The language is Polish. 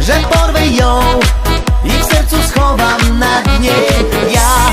że porwę ją i w sercu schowam na dnie. Ja